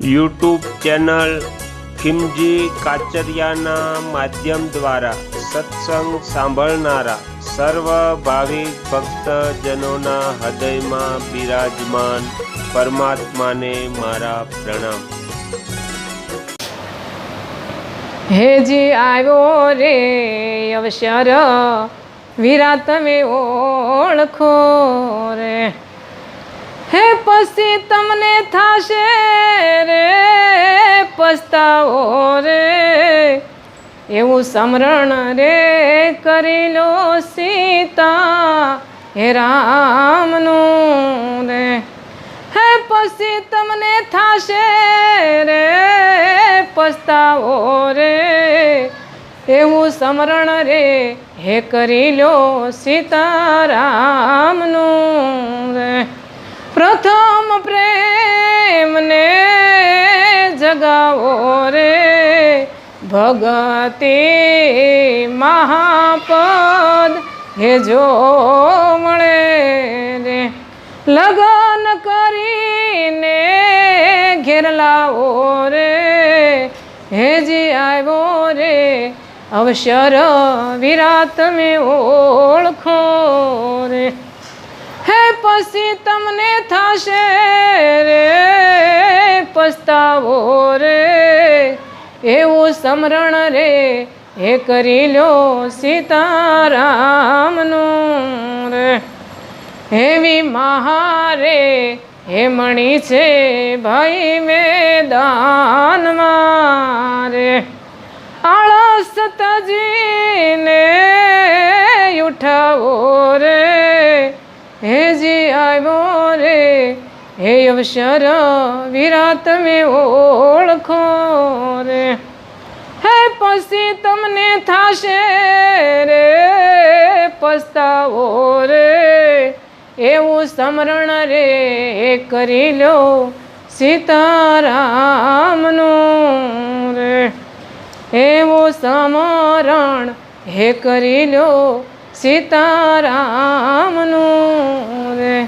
YouTube channel ખિમજી કાચરિયાના માધ્યમ દ્વારા સત્સંગ સાંભળનારા સર્વ ભાવિક ભક્તજનોના હૃદયમાં બિરાજમાન પરમાત્માને મારા પ્રણામ. હેજી આવ્યો રે અવસર વીરા તમે ઓળખો રે. હે પછી તમને થાશે પસ્તાવો રે, એવું સમરણ રે કરી લો સીતા, હે રામનું રે. હે પછી તમને થાશે રે પસ્તાવો રે, એવું સમરણ રે, હે કરી લો સીતારામનું રે. પ્રથમ પ્રેમને ભગતિ મહાપદ હે જો મળે રે. લગન કરીને ઘેર લાવો રે. હેજી આવ્યો રે, અવસર વિરાત તમે ઓળખો રે. હે પછી તમને થશે રે, પસ્તાવો રે. એવું સમરણ રે હે કરી લો સીતારામનું રે. હેવી મહારે હે મણી છે ભાઈ મેદાન મારે આળસ તજીને ઉઠાવો રે. હે અવસર વિરાત તમે ઓળખો રે. હે પછી તમને થાશે રે, પસ્તાવો રે. એવું સ્મરણ રે કરી લો સીતારામનું રે. એવું સમરણ હે કરી લો સીતારામનું રે.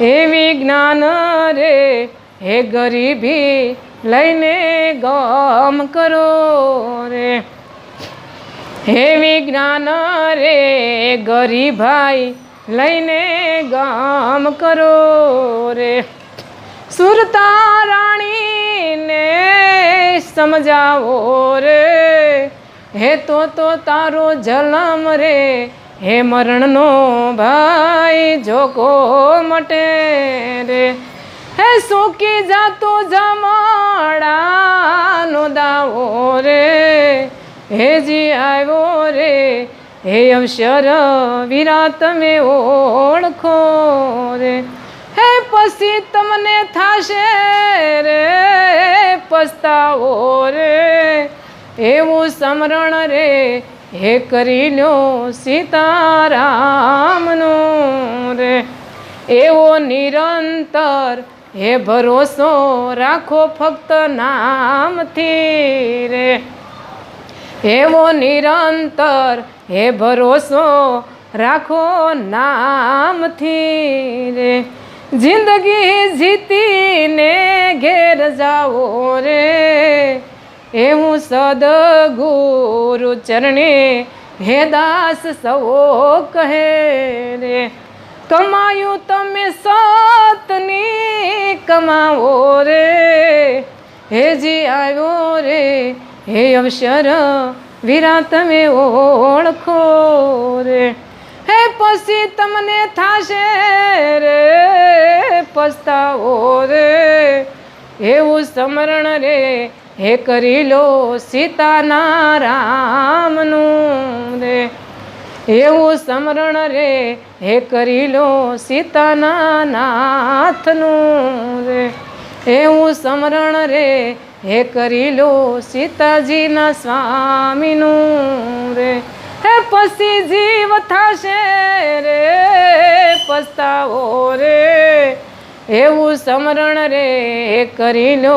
એવી જ્ઞાન રે, હે ગરીબી, લઈને ગમ કરો રે. હે વિજ્ઞાન રે ગરીભાઈ લઈને ગામ કરો રે. સુરતા રાણીને સમજાવો રે. હે તો તો તારો જલમ રે હે મરણનો ભાઈ જોકો મટે રે? હે સુકી જાતો જમાડાનો દાવો રે? હેજી આવ્યો રે? હે અવસર વીરા તમે ઓળખો રે? હે પછી તમને થાશે રે? પસ્તાવો રે? એવું સમરણ રે? હે કરી લો સીતારામનું રે. એવો નિરંતર હે ભરોસો રાખો ફક્ત નામથી રે. એવો નિરંતર હે ભરોસો રાખો નામથી રે. જિંદગી જીતીને ઘેર જાઓ રે. એવું સદગુરુ ચરણે, હે દાસ સૌ કહે રે. કમાયું તમે સતની કમાવો રે. હેજી આવ્યો રે, હે અવસર વીરા તમે ઓળખો રે. હે પછી તમને થાશે રે, પસ્તાવો રે. એવું સમરણ રે હે કરી લો સીતાના રામનું રે. એવું સમરણ રે, હે કરી લો સીતાના નાથનું રે. એવું સમરણ રે, હે કરી લો સીતાજીના સ્વામીનું રે. હે પછી જીવ થશે રે, પસ્તાવો રે. એવું સમરણ રે, હે કરી લો